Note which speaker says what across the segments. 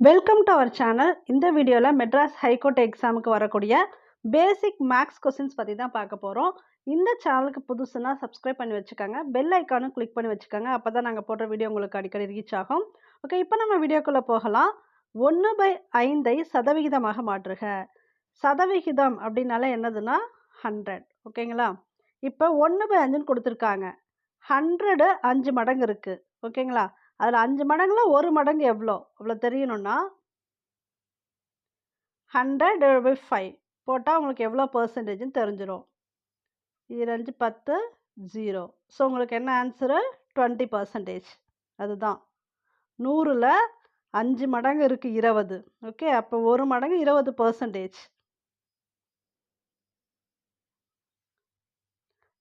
Speaker 1: Welcome to our channel இந்த வீடியோவில் Madras high court எக்ஸாமுக்கு வரக்கூடிய பேசிக் மேக்ஸ் கொஸ்டின்ஸ் பற்றி தான் பார்க்க போகிறோம் இந்த சேனலுக்கு புதுசுனா சப்ஸ்கிரைப் பண்ணி வச்சுக்கோங்க. பெல் ஐக்கானும் கிளிக் பண்ணி வச்சுக்கோங்க. அப்போ தான் நாங்கள் போடுற வீடியோ உங்களுக்கு அடிக்கடி ரீச் ஆகும். ஓகே இப்போ நம்ம வீடியோக்குள்ளே போகலாம். ஒன்று பை ஐந்தை சதவிகிதமாக மாற்றுக. சதவிகிதம் அப்படின்னால என்னதுன்னா ஹண்ட்ரட் ஓகேங்களா இப்போ ஒன்று பை அஞ்சுன்னு கொடுத்துருக்காங்க. ஹண்ட்ரடு அஞ்சு மடங்கு இருக்குது ஓகேங்களா அதில் அஞ்சு மடங்குல ஒரு மடங்கு எவ்வளோ அவ்வளோ தெரியணும்னா ஹண்ட்ரட் பை ஃபைவ் போட்டால் உங்களுக்கு எவ்வளோ பர்சன்டேஜ்னு தெரிஞ்சிடும் இரஞ்சு பத்து ஜீரோ ஸோ உங்களுக்கு என்ன ஆன்சரு டுவெண்ட்டி பர்சன்டேஜ் அதுதான். நூறில் அஞ்சு மடங்கு இருக்குது இருபது. ஓகே அப்போ ஒரு மடங்கு இருபது பர்சன்டேஜ்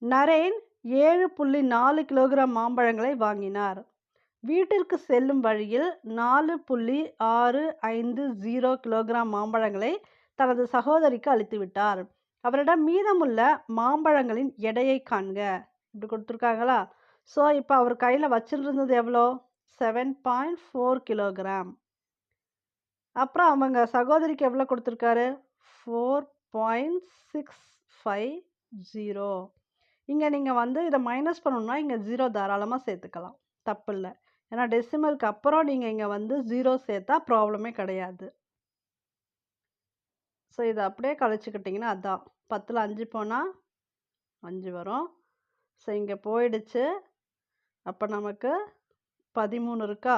Speaker 1: நரேன் ஏழு புள்ளி நாலு கிலோகிராம் மாம்பழங்களை வாங்கினார். வீட்டிற்கு செல்லும் வழியில் நாலு புள்ளி ஆறு ஐந்து ஜீரோ கிலோகிராம் மாம்பழங்களை தனது சகோதரிக்கு அளித்து விட்டார். அவரிடம் மீதமுள்ள மாம்பழங்களின் எடையை காண்க. இப்படி கொடுத்துருக்காங்களா? ஸோ இப்போ அவர் கையில் வச்சிருந்தது எவ்வளோ? செவன் பாயிண்ட் ஃபோர் கிலோகிராம் அப்புறம் அவங்க சகோதரிக்கு எவ்வளோ கொடுத்துருக்காரு? Four point six five zero இங்கே நீங்கள் வந்து இதை மைனஸ் பண்ணணும்னா இங்கே ஜீரோ தாராளமாக சேர்த்துக்கலாம். தப்பு இல்லை ஏன்னா டெசிமலுக்கு அப்புறம் நீங்கள் இங்கே வந்து ஜீரோ சேர்த்தா ப்ராப்ளமே கிடையாது. ஸோ இதை அப்படியே கழிச்சுக்கிட்டிங்கன்னா அதான். பத்தில் அஞ்சு போனால் அஞ்சு வரும். ஸோ இங்கே போயிடுச்சு. அப்போ நமக்கு பதிமூணு இருக்கா?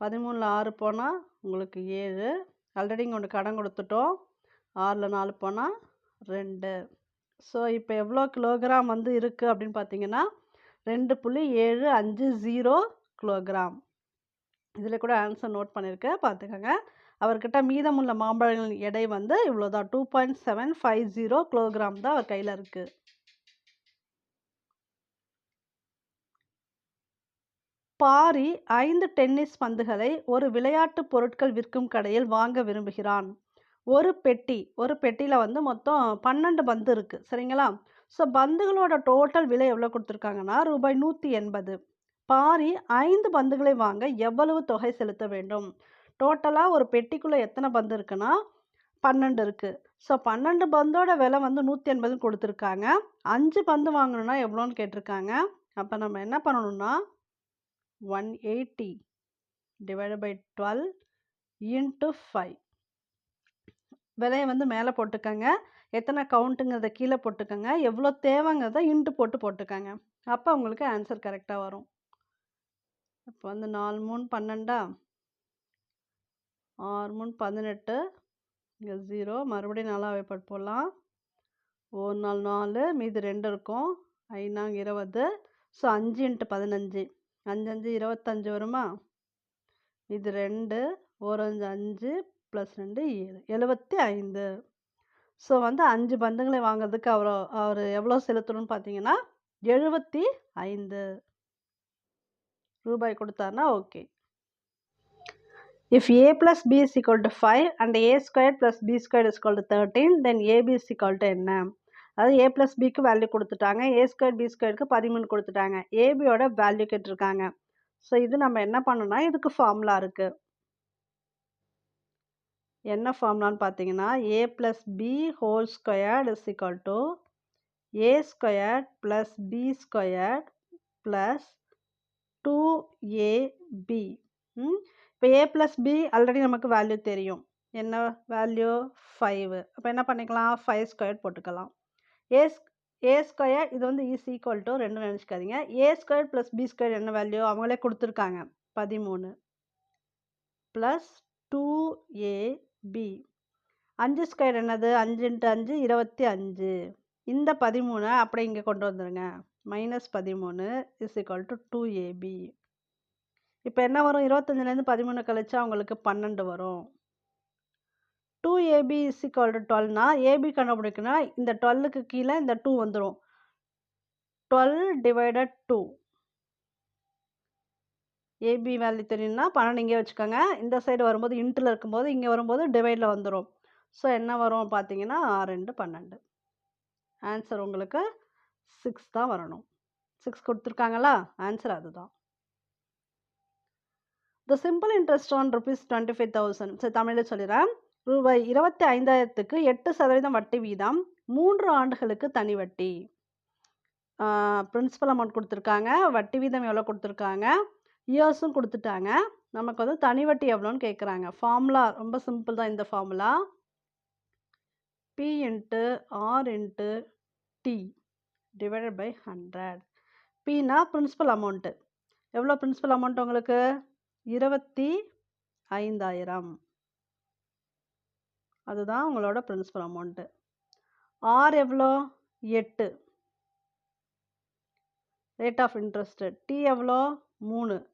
Speaker 1: பதிமூணில் ஆறு போனால் உங்களுக்கு ஏழு. ஆல்ரெடி இங்கே ஒன்று கடன் கொடுத்துட்டோம். ஆறில் நாலு போனால் ரெண்டு. ஸோ இப்போ எவ்வளோ கிலோகிராம் வந்து இருக்குது அப்படின்னு பார்த்தீங்கன்னா ரெண்டு புள்ளி ஏழு அஞ்சு ஜீரோ கிலோகிராம் இதில் கூட ஆன்சர் நோட் பண்ணியிருக்கேன் பார்த்துக்கோங்க. அவர்கிட்ட மீதமுள்ள மாம்பழங்களின் எடை வந்து இவ்வளோ தான் two point seven five zero kilogram தான் அவர் கையில் இருக்குது பாரி ஐந்து டென்னிஸ் பந்துகளை ஒரு விளையாட்டு பொருட்கள் விற்கும் கடையில் வாங்க விரும்புகிறான். ஒரு பெட்டி ஒரு பெட்டியில் வந்து மொத்தம் பன்னெண்டு பந்து இருக்குது சரிங்களா? ஸோ பந்துகளோட டோட்டல் விலை எவ்வளோ கொடுத்துருக்காங்கன்னா ரூபாய் நூற்றி எண்பது. பாரி ஐந்து பந்துகளை வாங்க எவ்வளவு தொகை செலுத்த வேண்டும்? டோட்டலாக ஒரு பெட்டிக்குள்ளே எத்தனை பந்து இருக்குன்னா பன்னெண்டு இருக்குது ஸோ பன்னெண்டு பந்தோட விலை வந்து நூற்றி எண்பதுன்னு கொடுத்துருக்காங்க. அஞ்சு பந்து வாங்கணுன்னா எவ்வளோன்னு கேட்டிருக்காங்க. அப்போ நம்ம என்ன பண்ணணும்னா one eighty divide by twelve into five விலையை வந்து மேலே போட்டுக்கோங்க. எத்தனை கவுண்ட்டுங்கிறத கீழே போட்டுக்கோங்க. எவ்வளோ தேவைங்கிறத இன்ட்டு போட்டு போட்டுக்கோங்க. அப்போ உங்களுக்கு ஆன்சர் கரெக்டாக வரும். இப்போ வந்து நாலு மூணு பன்னெண்டா? ஆறு மூணு பதினெட்டு. இங்கே ஜீரோ மறுபடியும் நாலாவே போட்டு போடலாம். ஒரு நாள் நாலு. மீதி ரெண்டு இருக்கும். ஐநாங்க இருபது. ஸோ அஞ்சு இன்ட்டு பதினஞ்சு. அஞ்சு அஞ்சு இருபத்தஞ்சு வருமா? இது ரெண்டு. ஒரு அஞ்சு அஞ்சு ப்ளஸ் ரெண்டு ஏழு. எழுபத்தி ஐந்து. ஸோ வந்து அஞ்சு பந்துங்களை வாங்குறதுக்கு அவர் அவர் எவ்வளோ செலுத்தணும்னு பார்த்தீங்கன்னா எழுபத்தி ஐந்து ரூபாய் கொடுத்தாருன்னா okay. If A plus B is to five and A square plus B square is equal to thirteen then AB is என்ன? அதாவது ஏ ப்ளஸ் பிக்கு வேல்யூ கொடுத்துட்டாங்க. ஏ ஸ்கொயர் பி ஸ்கொயருக்கு பதிமூணு கொடுத்துட்டாங்க. ஏபியோட வேல்யூ கேட்டிருக்காங்க. ஸோ இது நம்ம என்ன பண்ணணும்னா இதுக்கு ஃபார்முலா இருக்குது என்ன ஃபார்முலான்னு பார்த்தீங்கன்னா A plus B whole squared is equal to A squared plus B squared plus two AB இப்போ ஏ ப்ளஸ் பி ஆல்ரெடி நமக்கு வேல்யூ தெரியும். என்ன வேல்யூ ஃபைவ் அப்போ என்ன பண்ணிக்கலாம்? ஃபைவ் ஸ்கொயர் போட்டுக்கலாம். ஏ ஏ ஸ்கொயர் இது வந்து இஸ் ஈக்குவல் டு ரெண்டு நினச்சிக்காதீங்க. A square plus B square என்ன வேல்யூ அவங்களே கொடுத்துருக்காங்க. பதிமூணு ப்ளஸ் டூ ஏ பி அஞ்சு ஸ்கொயர் என்னது? அஞ்சு இன்ட்டு அஞ்சு இருபத்தி அஞ்சு. இந்த பதிமூணை அப்படியே இங்கே கொண்டு வந்துடுங்க மைனஸ் பதிமூணு is equal to two A B இப்போ என்ன வரும்? இருபத்தஞ்சிலேருந்து பதிமூணு கழிச்சா உங்களுக்கு பன்னெண்டு வரும். Two A B is equal to டுவெல்னா A B கண்டுபிடிக்கணும்னா இந்த டுவெல்லுக்கு கீழே இந்த டூ வந்துடும் twelve divided two A B value தெரியும்னா பன்னெண்டு இங்கே வச்சுக்கோங்க. இந்த சைடு வரும்போது இன்ட்டில் இருக்கும்போது இங்கே வரும்போது டிவைடில் வந்துடும் ஸோ என்ன வரும் பார்த்தீங்கன்னா ரெண்டு பன்னெண்டு. ஆன்சர் உங்களுக்கு சிக்ஸ் தான் வரணும். சிக்ஸ் கொடுத்துருக்காங்களா? ஆன்சர் அதுதான். The simple interest on rupees twenty five thousand சரி தமிழில் சொல்லிடுறேன். ரூபாய் இருபத்தி ஐந்தாயிரத்துக்கு எட்டு சதவீதம் வட்டி வீதம் மூன்று ஆண்டுகளுக்கு தனி வட்டி. பிரின்சிபல் அமௌண்ட் கொடுத்துருக்காங்க. வட்டி வீதம் எவ்வளோ கொடுத்துருக்காங்க? இயர்ஸும் கொடுத்துட்டாங்க. நமக்கு வந்து தனி வட்டி எவ்வளோன்னு கேட்குறாங்க ஃபார்முலா ரொம்ப சிம்பிள் தான் இந்த formula. P into R into T divided by hundred பின்னா பிரின்சிபல் அமௌண்ட்டு எவ்வளோ பிரின்சிபல் அமௌண்ட் உங்களுக்கு? இருபத்தி ஐந்தாயிரம். அதுதான் உங்களோட பிரின்சிபல் அமௌண்ட்டு ஆர் எவ்வளோ? எட்டு. ரேட் ஆஃப் இன்ட்ரெஸ்ட்டு டி எவ்வளோ? மூணு.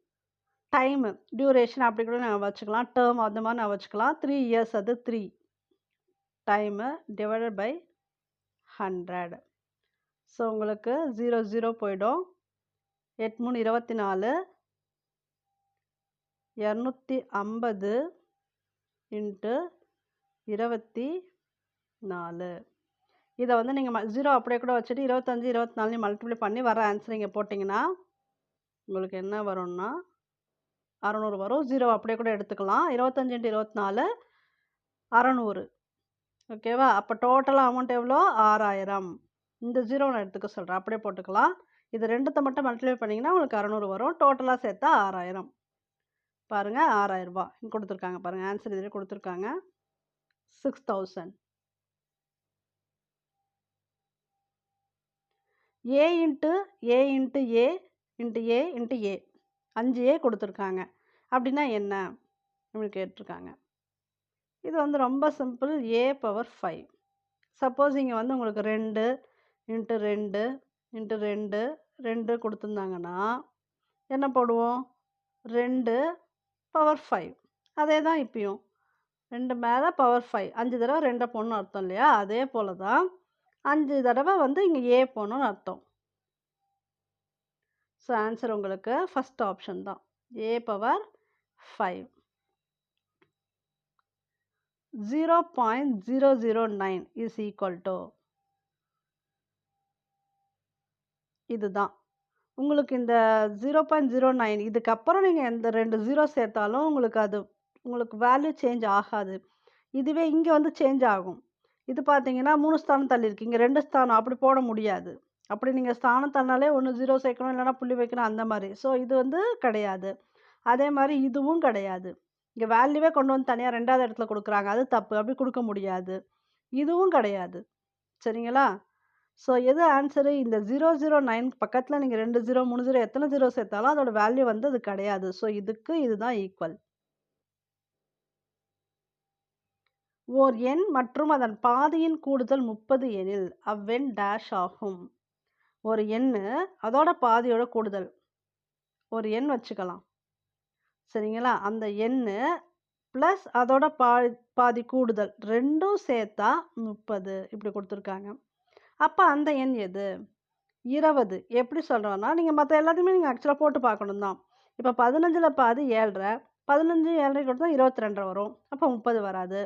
Speaker 1: டைமு டியூரேஷன் அப்படி கூட நான் வச்சுக்கலாம். டேர்ம் அந்த மாதிரி நான் வச்சுக்கலாம். த்ரீ இயர்ஸ் அது three. Time divided by hundred. So உங்களுக்கு ஜீரோ ஜீரோ போயிடும். எட்மூணு மூணு இருபத்தி நாலு இரநூத்தி ஐம்பது இன்ட்டு இருபத்தி நாலு இதை வந்து நீங்கள் ஜீரோ அப்படியே கூட வச்சுட்டு இருபத்தஞ்சி இருபத்தி நாலையும் மல்டிப்ளை பண்ணி வர ஆன்சர் நீங்கள் போட்டிங்கன்னா உங்களுக்கு என்ன வரும்னா அறநூறு வரும். ஜீரோ அப்படியே கூட எடுத்துக்கலாம். இருபத்தஞ்சி இன்ட்டு இருபத்தி நாலு அறநூறு ஓகேவா அப்போ டோட்டலாக அமௌண்ட் எவ்வளோ? ஆறாயிரம். இந்த ஜீரோ நான் எடுத்துக்க சொல்கிறேன் அப்படியே போட்டுக்கலாம். இது ரெண்டுத்தை மட்டும் மல்டிப்ளை பண்ணிங்கன்னா உங்களுக்கு அறநூறு வரும். டோட்டலாக சேர்த்தா ஆறாயிரம். பாருங்கள் ஆறாயிரரூபா இங்கே கொடுத்துருக்காங்க பாருங்கள் ஆன்சர் இதில் கொடுத்துருக்காங்க. Six thousand A into A into A into A into A அஞ்சு ஏ கொடுத்துருக்காங்க. அப்படின்னா என்ன? அப்படின்னு கேட்டிருக்காங்க. இது வந்து ரொம்ப simple. A power five suppose இங்கே வந்து உங்களுக்கு ரெண்டு இன்ட்டு ரெண்டு இன்ட்டு ரெண்டு ரெண்டு கொடுத்துருந்தாங்கன்னா என்ன போடுவோம்? ரெண்டு பவர் ஃபைவ் அதே தான் இப்பயும். ரெண்டு மேலே பவர் ஃபைவ் அஞ்சு தடவை ரெண்டை போடணும்னு அர்த்தம் இல்லையா? அதே போல் தான் அஞ்சு தடவை வந்து இங்கே ஏ போகணும்னு அர்த்தம். ஸோ ஆன்சர் உங்களுக்கு ஃபஸ்ட் ஆப்ஷன் தான். A power five zero point zero zero nine is equal to இதுதான். உங்களுக்கு இந்த ஜீரோ பாயிண்ட் ஜீரோ நைன் இதுக்கப்புறம் நீங்கள் எந்த ரெண்டு ஜீரோ சேர்த்தாலும் உங்களுக்கு அது உங்களுக்கு வேல்யூ சேஞ்ச் ஆகாது. இதுவே இங்கே வந்து சேஞ்ச் ஆகும். இது பார்த்தீங்கன்னா மூணு ஸ்தானம் தள்ளிருக்கு இங்கே ரெண்டு ஸ்தானம் அப்படி போட முடியாது. அப்படி நீங்கள் ஸ்தானம் தள்ளினாலே ஒன்று ஜீரோ சேர்க்கணும் இல்லைனா புள்ளி வைக்கணும் அந்த மாதிரி. ஸோ இது வந்து கிடையாது. அதே மாதிரி இதுவும் கிடையாது. இங்கே வேல்யூவே கொண்டு வந்து தனியாக ரெண்டாவது இடத்துல கொடுக்குறாங்க. அது தப்பு. அப்படி கொடுக்க முடியாது. இதுவும் கிடையாது. சரிங்களா? ஸோ எது ஆன்சரு இந்த ஜீரோ ஜீரோ நைன் பக்கத்தில் நீங்கள் ரெண்டு ஜீரோ மூணு ஜீரோ எத்தனை ஜீரோ சேர்த்தாலும் அதோட வேல்யூ வந்து அது கிடையாது. ஸோ இதுக்கு இதுதான் ஈக்குவல் ஓர் எண் மற்றும் அதன் பாதியின் கூடுதல் முப்பது எனில் அவ்வெண் டேஷ் ஆகும். ஒரு எண்ணு அதோட பாதியோட கூடுதல். ஒரு எண் வச்சுக்கலாம். சரிங்களா? அந்த எண்ணு ப்ளஸ் அதோட பாதி பாதி கூடுதல் ரெண்டும் சேர்த்தா முப்பது இப்படி கொடுத்துருக்காங்க. அப்போ அந்த எண் எது? இருபது எப்படி சொல்கிறோன்னா நீங்கள் மற்ற எல்லாத்தையுமே நீங்கள் ஆக்சுவலாக போட்டு பார்க்கணும் தான். இப்போ பதினஞ்சில் பாதி ஏழரை பதினஞ்சு ஏழரை கொடுத்தா இருபத்தி ரெண்டரை வரும். அப்போ முப்பது வராது.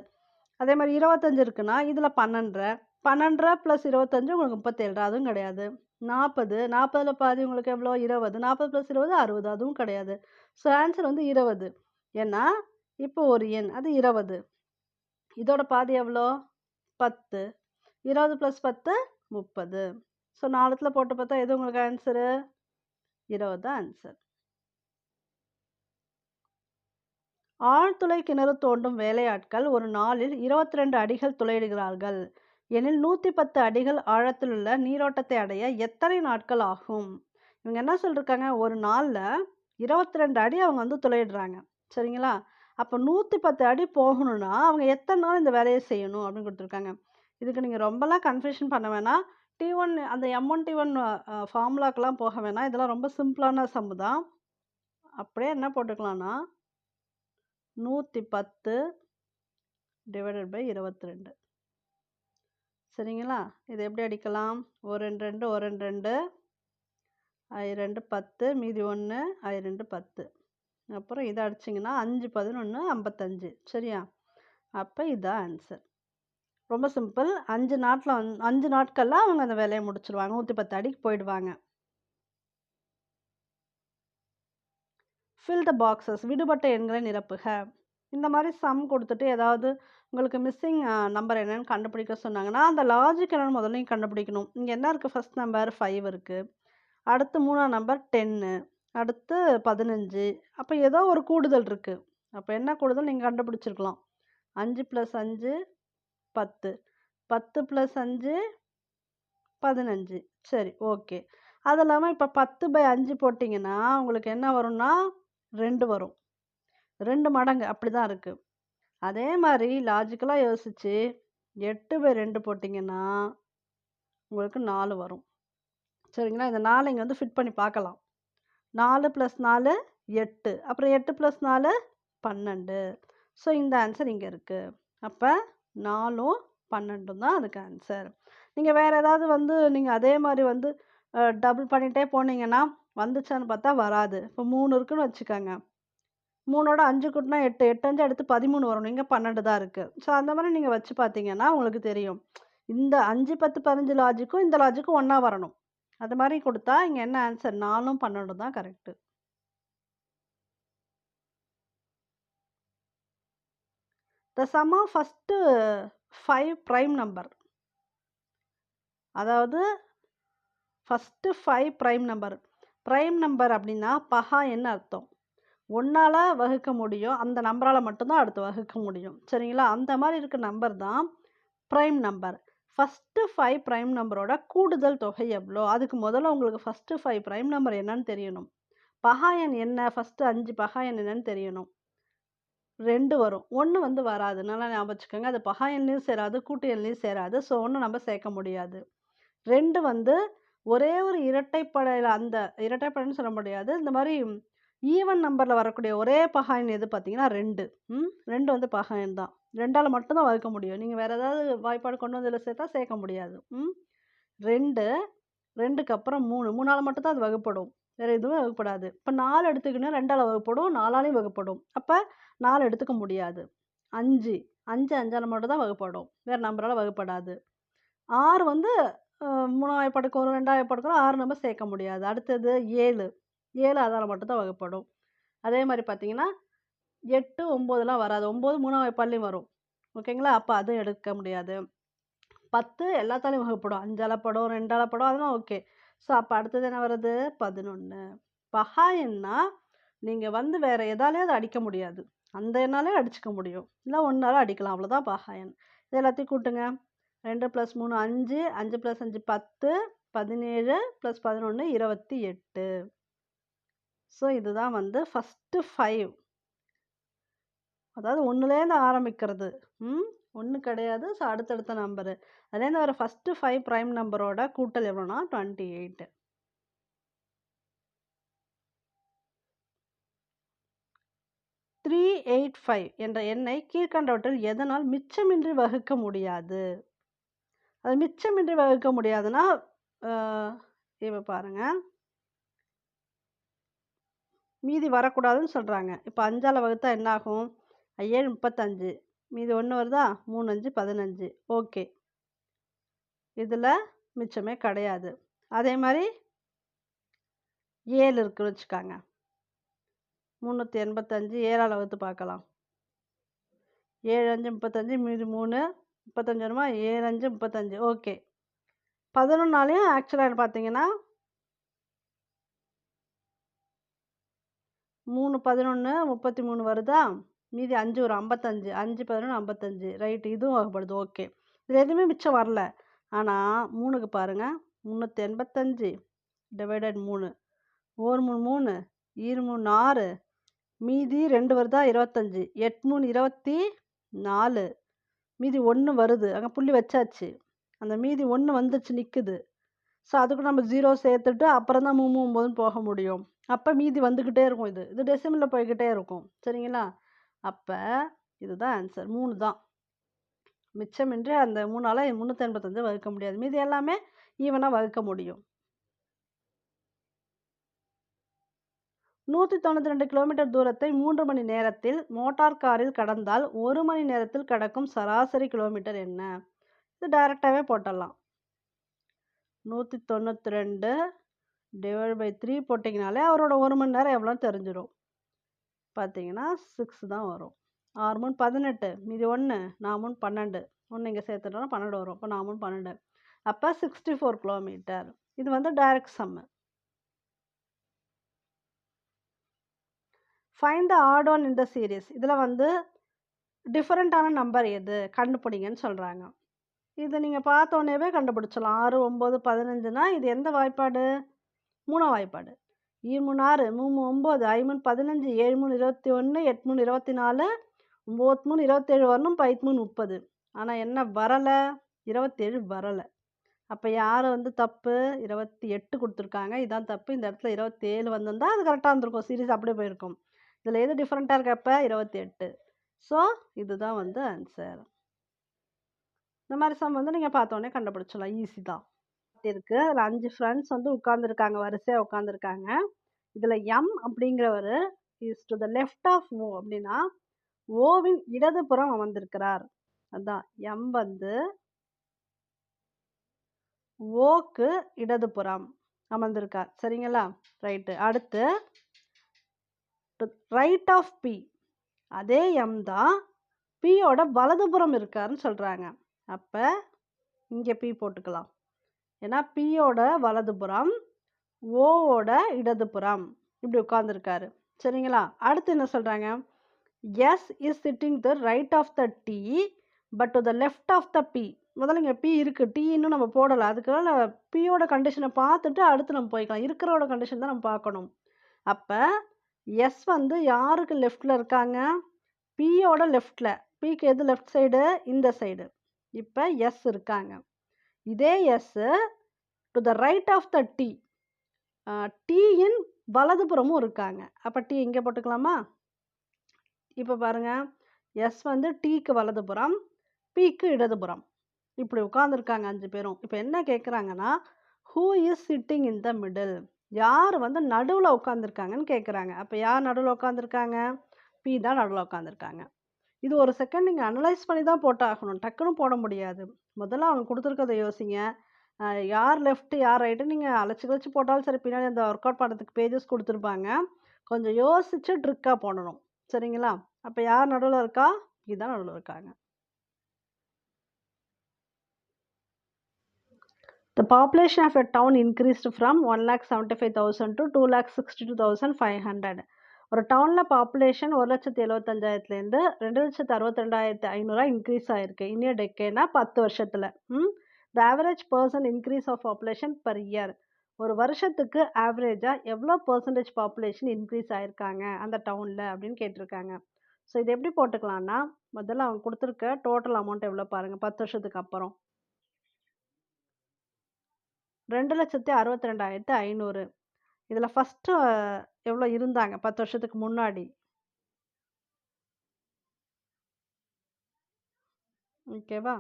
Speaker 1: அதே மாதிரி இருபத்தஞ்சு இருக்குன்னா இதில் பன்னெண்டரை. பன்னெண்டரை ப்ளஸ் இருபத்தஞ்சு உங்களுக்கு முப்பத்தேழு. அதுவும் கிடையாது. நாற்பது நாற்பதில் பாதி உங்களுக்கு எவ்வளோ? இருபது. நாற்பது ப்ளஸ் இருபது அறுபது. அதுவும் கிடையாது. ஸோ ஆன்சர் வந்து இருபது. ஏன்னா இப்போ ஒரு எண் அது இருபது. இதோட பாதி எவ்வளோ? பத்து. இருபது ப்ளஸ் பத்து முப்பது. ஸோ நாலுத்தில் போட்டு பார்த்தா எது உங்களுக்கு ஆன்சரு இருபது தான் ஆன்சர் ஆழ்துளை கிணறு தோண்டும் வேலையாட்கள் ஒரு நாளில் இருபத்தி ரெண்டு அடிகள் துளையிடுகிறார்கள். எனில் நூற்றி பத்து அடிகள் ஆழத்தில் உள்ள நீரோட்டத்தை அடைய எத்தனை நாட்கள் ஆகும்? இவங்க என்ன சொல்லியிருக்காங்க ஒரு நாளில் இருபத்தி ரெண்டு அடி அவங்க வந்து துளையிடுறாங்க. சரிங்களா? அப்போ நூற்றி பத்து அடி போகணும்னா அவங்க எத்தனை நாள் இந்த வேலையை செய்யணும் அப்படின்னு கொடுத்துருக்காங்க. இதுக்கு நீங்கள் ரொம்பலாம் கன்ஃபியூஷன் பண்ண வேணாம். டி ஒன் அந்த எம் ஒன் டி ஒன் ஃபார்முலாக்கெலாம் போக வேணாம். இதெல்லாம் ரொம்ப சிம்பிளான சம்மு தான். அப்படியே என்ன போட்டுக்கலாம்னா நூற்றி பத்து டிவைடட் பை இருபத்தி ரெண்டு சரிங்களா? இது எப்படி அடிக்கலாம்? ஒரு ரெண்டு ரெண்டு ஒரு ரெண்டு ரெண்டு. ஐ ரெண்டு பத்து மீதி ஒன்று ஐ ரெண்டு பத்து. அப்புறம் இதை அடிச்சிங்கன்னா அஞ்சு பதினொன்று ஐம்பத்தஞ்சு. சரியா? அப்போ இதான் ஆன்சர் ரொம்ப சிம்பிள் அஞ்சு நாட்டில் வந் அஞ்சு நாட்களில் அவங்க அந்த வேலையை முடிச்சிருவாங்க. நூற்றி பத்து அடிக்கு போயிடுவாங்க. ஃபில் த பாக்ஸஸ் விடுபட்ட எண்களை நிரப்புக. இந்த மாதிரி சம் கொடுத்துட்டு ஏதாவது உங்களுக்கு மிஸ்ஸிங் நம்பர் என்னன்னு கண்டுபிடிக்க சொன்னாங்கன்னா அந்த லாஜிக் என்னென்னு முதல்ல நீங்கள் கண்டுபிடிக்கணும். இங்கே என்ன இருக்குது ஃபஸ்ட் நம்பர் ஃபைவ் இருக்குது அடுத்து மூணாம் நம்பர் டென்னு அடுத்து பதினஞ்சு அப்போ ஏதோ ஒரு கூடுதல் இருக்குது அப்போ என்ன கூடுதல்? நீங்கள் கண்டுபிடிச்சிருக்கலாம். அஞ்சு ப்ளஸ் அஞ்சு பத்து. பத்து ப்ளஸ் அஞ்சு பதினஞ்சு. சரி ஓகே. அது இல்லாமல் இப்போ பத்து பை அஞ்சு போட்டிங்கன்னா உங்களுக்கு என்ன வரும்னா ரெண்டு வரும். ரெண்டு மடங்கு அப்படி தான் இருக்குது அதே மாதிரி லாஜிக்கலாக யோசிச்சு எட்டு பை ரெண்டு போட்டிங்கன்னா உங்களுக்கு நாலு வரும். சரிங்களா? இந்த நாலு இங்கே வந்து ஃபிட் பண்ணி பார்க்கலாம் நாலு ப்ளஸ் நாலு எட்டு. அப்புறம் எட்டு ப்ளஸ் நாலு பன்னெண்டு. ஸோ இந்த ஆன்சர் இங்கே இருக்குது அப்போ நாலும் பன்னெண்டும் தான் அதுக்கு ஆன்சர் நீங்கள் வேறு ஏதாவது வந்து நீங்கள் அதே மாதிரி வந்து டபுள் பண்ணிகிட்டே போனீங்கன்னா வந்துச்சான்னு பார்த்தா வராது. இப்போ மூணு இருக்குன்னு வச்சுக்கோங்க. மூணோட அஞ்சு கூட்டினா எட்டு. எட்டு அஞ்சு அடுத்து பதிமூணு வரணும் இங்கே பன்னெண்டு தான் இருக்குது ஸோ அந்த மாதிரி நீங்கள் வச்சு பார்த்தீங்கன்னா உங்களுக்கு தெரியும். இந்த அஞ்சு பத்து பதினஞ்சு லாஜிக்கும் இந்த லாஜிக்கும் ஒன்றா வரணும். அது மாதிரி கொடுத்தா இங்கே என்ன ஆன்சர் நாலும் பன்னெண்டு தான் correct the sum of first five prime number அதாவது first five prime number prime number அப்படின்னா பகா என்ன அர்த்தம்? ஒன்றால் வகுக்க முடியும். அந்த நம்பரால் மட்டும்தான் அடுத்து வகுக்க முடியும். சரிங்களா? அந்த மாதிரி இருக்க நம்பர் தான் prime number first five prime நம்பரோட கூடுதல் தொகை எவ்வளோ? அதுக்கு முதல்ல உங்களுக்கு ஃபஸ்ட்டு ஃபைவ் ப்ரைம் நம்பர் என்னன்னு தெரியணும். பகாயன் என்ன? ஃபஸ்ட்டு அஞ்சு பகாயன் என்னன்னு தெரியணும். ரெண்டு வரும். ஒன்று வந்து வராது. நல்லா ஞாபகம் வச்சுக்கோங்க. அது பகாயன்லேயும் சேராது கூட்டியன்லேயும் சேராது. ஸோ ஒன்று நம்ம சேர்க்க முடியாது. ரெண்டு வந்து ஒரே ஒரு இரட்டைப்படையில் அந்த இரட்டைப்படைன்னு சொல்ல முடியாது. இந்த மாதிரி ஈவன் நம்பரில் வரக்கூடிய ஒரே பகாயன் எது பார்த்தீங்கன்னா ரெண்டு. ம்? ரெண்டு வந்து பகாயன் தான். ரெண்டால் மட்டும்தான் வகுக்க முடியும். நீங்கள் வேறு ஏதாவது வாய்ப்பாடு கொண்டு வந்து இதில் சேர்த்தா சேர்க்க முடியாது. ம்? ரெண்டு ரெண்டுக்கு அப்புறம் மூணு. மூணால் மட்டும்தான் அது வகுப்படும். வேறு எதுவும் வகுப்படாது. இப்போ நாலு எடுத்துக்கினா ரெண்டால் வகுப்படும் நாலாலையும் வகுப்படும். அப்போ நாலு எடுத்துக்க முடியாது. அஞ்சு. அஞ்சு அஞ்சால் மட்டும் தான் வகுப்படும். வேறு நம்பரால் வகுப்படாது. ஆறு வந்து மூணாவது படுக்கும் ஒரு ரெண்டாவது படுக்கும் ஆறு நம்ம சேர்க்க முடியாது. அடுத்தது ஏழு. ஏழு அதால் மட்டும்தான் வகுப்படும். அதே மாதிரி பார்த்தீங்கன்னா எட்டு ஒம்போதுலாம் வராது. ஒம்பது மூணாவது வகுப்பாலையும் வரும். ஓகேங்களா? அப்போ அதுவும் எடுக்க முடியாது. பத்து எல்லாத்தாலையும் வகுப்படும். அஞ்சால படம் ரெண்டால படம் அதெல்லாம் ஓகே. ஸோ அப்போ அடுத்தது என்ன வருது? பதினொன்று பகாயன்னா நீங்கள் வந்து வேறு எதாலே அதை அடிக்க முடியாது. அந்த எண்ணாலே அடிச்சுக்க முடியும். இல்லை ஒன்றால் அடிக்கலாம். அவ்வளோதான் பஹாயன் இது எல்லாத்தையும் கூட்டுங்க. ரெண்டு ப்ளஸ் மூணு அஞ்சு. அஞ்சு ப்ளஸ் அஞ்சு பத்து. பதினேழு ப்ளஸ் பதினொன்று இருபத்தி எட்டு. ஸோ இதுதான் வந்து ஃபஸ்ட்டு ஃபைவ் அதாவது ஒன்றுலேருந்து ஆரம்பிக்கிறது. ம்? ஒன்று கிடையாது. ஸோ அடுத்தடுத்த நம்பரு அதுலேருந்து வர ஃபஸ்ட்டு ஃபைவ் ப்ரைம் நம்பரோட கூட்டல் எவ்வளோனா twenty eight three eight five என்ற எண்ணை கீழ்கண்டவற்றில் எதனால் மிச்சமின்றி வகுக்க முடியாது? அது மிச்சமின்றி வகுக்க முடியாதுன்னா இப்போ பாருங்கள் மீதி வரக்கூடாதுன்னு சொல்கிறாங்க இப்போ அஞ்சால் வகுத்தா என்ன ஏழு முப்பத்தஞ்சு. மீதி ஒன்று வருதா? மூணு அஞ்சு பதினஞ்சு. ஓகே. இதில் மிச்சமே கிடையாது. அதே மாதிரி ஏழு இருக்குன்னு வச்சுக்காங்க. முந்நூற்றி எண்பத்தஞ்சு ஏழால் வகுத்து பார்க்கலாம். ஏழு அஞ்சு முப்பத்தஞ்சு மீதி மூணு முப்பத்தஞ்சு வருமா? ஏழு அஞ்சு முப்பத்தஞ்சு. ஓகே. பதினொன்னாலையும் ஆக்சுவலாக பார்த்தீங்கன்னா மூணு பதினொன்று முப்பத்தி மூணு வருதா? மீதி அஞ்சு ஒரு ஐம்பத்தஞ்சு அஞ்சு பதினொன்று ஐம்பத்தஞ்சு. ரைட்டு இதுவும் ஆகப்படுது ஓகே இதில் எதுவுமே மிச்சம் வரல. ஆனால் மூணுக்கு பாருங்கள் முந்நூற்றி எண்பத்தஞ்சு டிவைடட் மூணு. ஒரு மூணு மூணு ஈரு மூணு ஆறு மீதி ரெண்டு வருதா? இருபத்தஞ்சி. எட் மூணு இருபத்தி நாலு. மீதி ஒன்று வருது. அங்கே புள்ளி வச்சாச்சு. அந்த மீதி ஒன்று வந்துச்சு நிற்குது ஸோ அதுக்கு நம்ம ஜீரோ சேர்த்துட்டு அப்புறம் தான் மூணு ஒம்போதுன்னு போக முடியும். அப்போ மீதி வந்துக்கிட்டே இருக்கும் இது. இது டெசிமலில் போய்கிட்டே இருக்கும். சரிங்களா? அப்போ இதுதான் ஆன்சர் மூணு தான். மிச்சமின்றி அந்த மூணால் முந்நூற்றி எண்பத்தஞ்சு வகுக்க முடியாது. மீதி எல்லாமே ஈவனாக வகுக்க முடியும். நூற்றி தொண்ணூற்றி ரெண்டு கிலோமீட்டர் தூரத்தை மூன்று மணி நேரத்தில் மோட்டார் காரில் கடந்தால் ஒரு மணி நேரத்தில் கடக்கும் சராசரி கிலோமீட்டர் என்ன? இது டைரெக்டாகவே போட்டலாம் நூற்றி தொண்ணூற்றி ரெண்டு டிவைட் பை த்ரீ போட்டிங்கனாலே அவரோட ஒரு மணி நேரம் எவ்வளோன்னு தெரிஞ்சிடும் பார்த்தீங்கன்னா சிக்ஸ் தான் வரும். ஆறு மூணு பதினெட்டு மீதி ஒன்று நான் மூணு பன்னெண்டு. ஒன்று இங்கே சேர்த்துட்டோம்னா பன்னெண்டு வரும். அப்போ நான் மூணு பன்னெண்டு. அப்போ சிக்ஸ்டி ஃபோர் கிலோமீட்டர் இது வந்து direct sum find the odd one இந்த சீரீஸ் இதில் வந்து டிஃப்ரெண்ட்டான நம்பர் எது? கண்டுபிடிங்கன்னு சொல்கிறாங்க இது நீங்கள் பார்த்தோன்னேவே கண்டுபிடிச்சலாம் ஆறு ஒம்பது பதினஞ்சுனா இது எந்த வாய்ப்பாடு? மூணாம் வாய்ப்பாடு. ஈ மூணு ஆறு மூணு ஒம்பது ஐமூணு பதினஞ்சு ஏழு மூணு இருபத்தி ஒன்று எட்டு மூணு இருபத்தி நாலு ஒம்பது மூணு இருபத்தேழு வரணும் பைத்து மூணு முப்பது. ஆனால் என்ன வரலை? இருபத்தேழு வரலை. அப்போ யார் வந்து தப்பு? இருபத்தி எட்டு கொடுத்துருக்காங்க. இதான் தப்பு. இந்த இடத்துல இருபத்தேழு வந்திருந்தால் அது கரெக்டாக இருந்திருக்கும் சீரியஸ் அப்படியே போயிருக்கும். இதில் எது டிஃப்ரெண்ட்டாக இருக்கப்ப இருபத்தி எட்டு. ஸோ இதுதான் வந்து ஆன்சர் இந்த மாதிரி சம் வந்து நீங்கள் பார்த்தோன்னே கண்டுபிடிச்சிடலாம். ஈஸி தான். இருக்கு. அதில் அஞ்சு ஃப்ரெண்ட்ஸ் வந்து உட்காந்துருக்காங்க வரிசையாக உட்காந்துருக்காங்க இதில் எம் அப்படிங்கிறவர் is to the left of O அப்படின்னா ஓவின் இடதுபுறம் அமர்ந்திருக்கிறார். அதான் எம் வந்து ஓக்கு இடதுபுறம் அமர்ந்திருக்கார். சரிங்களா? ரைட்டு அடுத்து ரைட் ஆஃப் பி அதே எம் தான் பியோட வலதுபுறம் இருக்காருன்னு சொல்கிறாங்க அப்போ இங்கே பி போட்டுக்கலாம். ஏன்னா பியோட வலதுபுறம் ஓவோட இடதுபுறம் இப்படி உட்காந்துருக்காரு சரிங்களா? அடுத்து என்ன சொல்கிறாங்க S is sitting the right of the T but to the left of the B முதல்ல இங்கே பி இருக்குது டி இன்னும் நம்ம போடலை. அதுக்காக பியோட கண்டிஷனை பார்த்துட்டு அடுத்து நம்ம போய்க்கலாம். இருக்கிறோட கண்டிஷன் தான் நம்ம பார்க்கணும். அப்போ எஸ் வந்து யாருக்கு லெஃப்டில் இருக்காங்க? பியோட லெஃப்டில் பிக்கு எது லெஃப்ட் சைடு இந்த சைடு இப்போ எஸ் இருக்காங்க. இதே S to the right of the T டீயின் வலதுபுறமும் இருக்காங்க. அப்போ டீ இங்கே போட்டுக்கலாமா? இப்போ பாருங்கள் எஸ் வந்து டீக்கு வலதுபுறம் பிக்கு இடதுபுறம். இப்படி உட்காந்துருக்காங்க அஞ்சு பேரும். இப்போ என்ன கேட்குறாங்கன்னா who is sitting in the middle யார் வந்து நடுவில் உட்காந்துருக்காங்கன்னு கேட்குறாங்க அப்போ யார் நடுவில் உட்காந்துருக்காங்க பி தான் நடுவில் உட்காந்துருக்காங்க இது ஒரு செகண்ட் நீங்கள் அனலைஸ் பண்ணி தான் போட்டாகணும். டக்குன்னு போட முடியாது. முதல்ல அவங்க கொடுத்துருக்கதை யோசிங்க. யார் லெஃப்ட் யார் ரைட்டு நீங்கள் அழைச்சி கழிச்சு போட்டாலும் சரி பின்னாடி அந்த ஒர்க் அவுட் பண்ணுறதுக்கு பேஜஸ் கொடுத்துருப்பாங்க. கொஞ்சம் யோசித்து ட்ரிக்காக போடணும். சரிங்களா? அப்போ யார் நடுவில் இருக்கா? இதுதான் நடுவில் இருக்காங்க. The population of a town increased from 1,75,000 to 2,62,500. ஒரு டவுனில் பாப்புலேஷன் ஒரு லட்சத்தி எழுபத்தஞ்சாயிரத்துலேருந்து ரெண்டு லட்சத்து அறுபத்தி ரெண்டாயிரத்து ஐநூறுரூவா இன்க்ரீஸ் ஆகிருக்கு இன்னும் டெக்கேனா பத்து வருஷத்தில். ம்? The average percent increase of population per year ஒரு வருஷத்துக்கு ஆவரேஜாக எவ்வளோ பர்சன்டேஜ் பாப்புலேஷன் இன்க்ரீஸ் ஆகிருக்காங்க அந்த டவுனில் அப்படின்னு கேட்டிருக்காங்க. ஸோ இது எப்படி போட்டுக்கலாம்னா முதல்ல அவங்க கொடுத்துருக்க டோட்டல் அமௌண்ட் எவ்வளோ பாருங்கள் பத்து வருஷத்துக்கு அப்புறம். ரெண்டு லட்சத்தி அறுபத்தி ரெண்டாயிரத்து ஐநூறு. இதில் ஃபஸ்ட்டு எவ்வளோ இருந்தாங்க? பத்து வருஷத்துக்கு முன்னாடி. ஓகேவா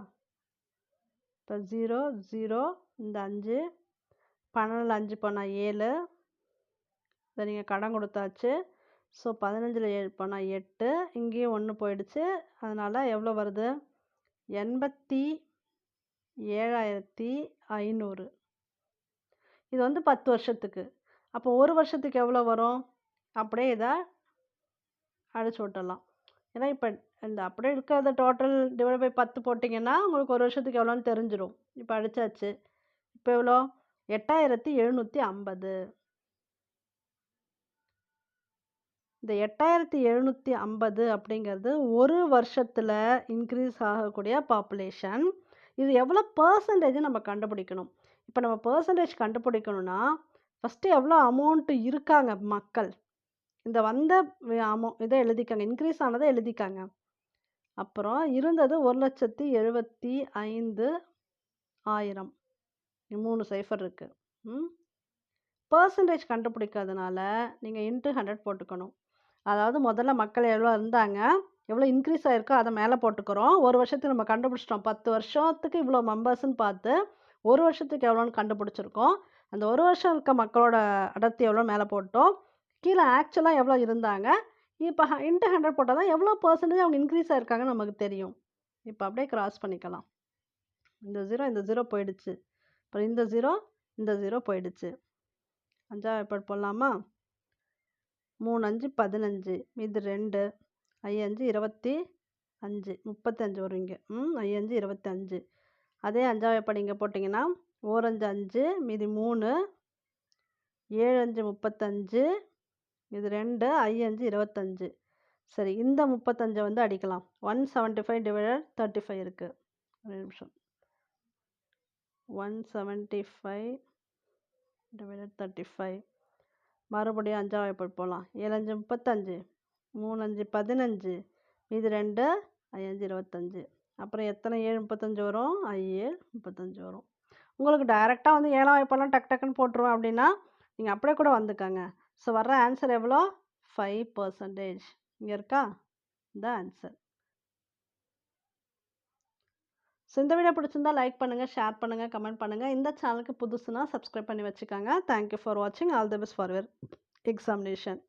Speaker 1: இப்போ ஜீரோ ஜீரோ இந்த அஞ்சு பன்னெண்டில் அஞ்சு போனால் ஏழு. இதை நீங்கள் கடன் கொடுத்தாச்சு. ஸோ பதினஞ்சில் ஏழு போனால் எட்டு. இங்கேயும் ஒன்று போயிடுச்சு. அதனால் எவ்வளோ வருது? எண்பத்தி ஏழாயிரத்தி ஐநூறு. இது வந்து பத்து வருஷத்துக்கு. அப்போ ஒரு வருஷத்துக்கு எவ்வளோ வரும்? அப்படியே இதை அடிச்சு விட்டுடலாம். ஏன்னா இப்போ இந்த அப்படியே இருக்கிறத டோட்டல் டிவைட் பை பத்து போட்டிங்கன்னா உங்களுக்கு ஒரு வருஷத்துக்கு எவ்வளோன்னு தெரிஞ்சிடும் இப்போ அடித்தாச்சு இப்போ எவ்வளோ? எட்டாயிரத்தி எழுநூற்றி ஐம்பது. இந்த எட்டாயிரத்தி எழுநூற்றி ஐம்பது அப்படிங்கிறது ஒரு வருஷத்தில் இன்க்ரீஸ் ஆகக்கூடிய பாப்புலேஷன் இது எவ்வளோ பர்சன்டேஜ் நம்ம கண்டுபிடிக்கணும். இப்போ நம்ம பர்சன்டேஜ் கண்டுபிடிக்கணும்னா ஃபஸ்ட்டு எவ்வளோ அமௌண்ட்டு இருக்காங்க மக்கள்? இந்த வந்த அமௌ இதை எழுதிக்காங்க. இன்க்ரீஸ் ஆனதை எழுதிக்காங்க. அப்புறம் இருந்தது ஒரு லட்சத்தி எழுபத்தி ஐந்து ஆயிரம். மூணு சைஃபர் இருக்குது ம்? பர்சன்டேஜ் கண்டுபிடிக்காதனால நீங்கள் இன்ட்டு ஹண்ட்ரட் போட்டுக்கணும். அதாவது முதல்ல மக்கள் எவ்வளோ இருந்தாங்க? எவ்வளோ இன்க்ரீஸ் ஆகிருக்கோ அதை மேலே போட்டுக்கிறோம். ஒரு வருஷத்துக்கு நம்ம கண்டுபிடிச்சிட்டோம். பத்து வருஷத்துக்கு இவ்வளோ மெம்பர்ஸ்ன்னு பார்த்து ஒரு வருஷத்துக்கு எவ்வளோன்னு கண்டுபிடிச்சிருக்கோம். அந்த ஒரு வருஷம் இருக்க மக்களோட அடர்த்தி எவ்வளோ மேலே போட்டோம் கீழே ஆக்சுவலாக எவ்வளோ இருந்தாங்க இப்போ இன்ட்டு ஹண்ட்ரட் போட்டால் தான் எவ்வளோ பர்சன்டேஜ் அவங்க இன்க்ரீஸ் ஆயிருக்காங்கன்னு நமக்கு தெரியும். இப்போ அப்படியே க்ராஸ் பண்ணிக்கலாம். இந்த ஜீரோ இந்த ஜீரோ போயிடுச்சு. அப்புறம் இந்த ஜீரோ இந்த ஜீரோ போயிடுச்சு. அஞ்சாவது எப்படி போடலாமா? மூணு அஞ்சு பதினஞ்சு. இது ரெண்டு. ஐயஞ்சு இருபத்தி அஞ்சு. முப்பத்தஞ்சு வரும் இங்கே ம் ஐயஞ்சு இருபத்தஞ்சு. அதே அஞ்சாவது படி இங்கே போட்டிங்கன்னா ஓரஞ்சு அஞ்சு மீதி மூணு ஏழு அஞ்சு முப்பத்தஞ்சு இது ரெண்டு ஐ அஞ்சு இருபத்தஞ்சு. சரி இந்த முப்பத்தஞ்சை வந்து அடிக்கலாம். One seventy five divided thirty five இருக்குது ஒரு நிமிஷம். One seventy five divided thirty five. மறுபடியும் அஞ்சாவது படி போகலாம் ஏழஞ்சு முப்பத்தஞ்சு மூணு அஞ்சு பதினஞ்சு இது ரெண்டு ஐயஞ்சு இருபத்தஞ்சு. அப்புறம் எத்தனை ஏழு முப்பத்தஞ்சு வரும்? ஐ ஏழு முப்பத்தஞ்சு வரும். உங்களுக்கு டைரெக்டாக வந்து ஏழாம் வாய்ப்பெல்லாம் டக் டக்குன்னு போட்டுருவேன் அப்படின்னா நீங்கள் அப்படியே கூட வந்துக்கோங்க. ஸோ வர்ற ஆன்சர் எவ்வளோ? ஃபைவ் பர்சன்டேஜ் இங்கே இருக்கா? இந்த ஆன்சர் ஸோ இந்த வீடியோ பிடிச்சிருந்தா லைக் பண்ணுங்கள் ஷேர் பண்ணுங்கள் கமெண்ட் பண்ணுங்கள் இந்த சேனலுக்கு புதுசுனா சப்ஸ்கிரைப் பண்ணி வச்சுக்கோங்க. தேங்க்யூ ஃபார் வாட்சிங் all the best for your examination